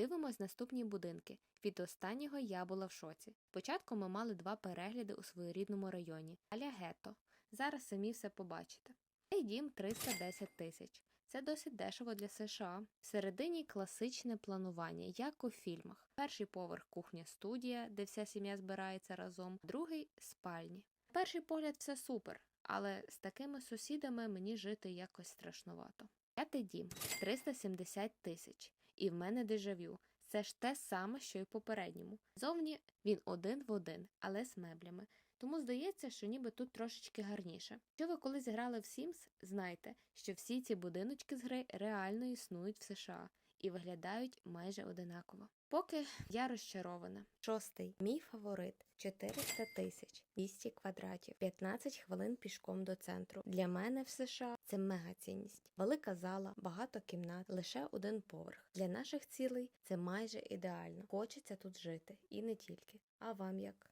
Дивимось наступні будинки. Від останнього я була в шоці. Спочатку ми мали два перегляди у своєрідному районі Аля Гетто. Зараз самі все побачите. Цей дім 310 тисяч. Це досить дешево для США. Всередині класичне планування, як у фільмах. Перший поверх кухня студія, де вся сім'я збирається разом, другий спальні. Перший погляд все супер, але з такими сусідами мені жити якось страшнувато. П'ятий дім 370 тисяч, і в мене дежавю. Це ж те саме, що й попередньому. Зовні він один в один, але з меблями. Тому здається, що ніби тут трошечки гарніше. Якщо ви колись грали в Sims, знайте, що всі ці будиночки з гри реально існують в США і виглядають майже одинаково. Поки я розчарована. Шостий мій фаворит 400 тисяч 200 квадратів, 15 хвилин пішком до центру. Для мене в США це мега цінність. Велика зала, багато кімнат, лише один поверх. Для наших цілей це майже ідеально. Хочеться тут жити, і не тільки. А вам як?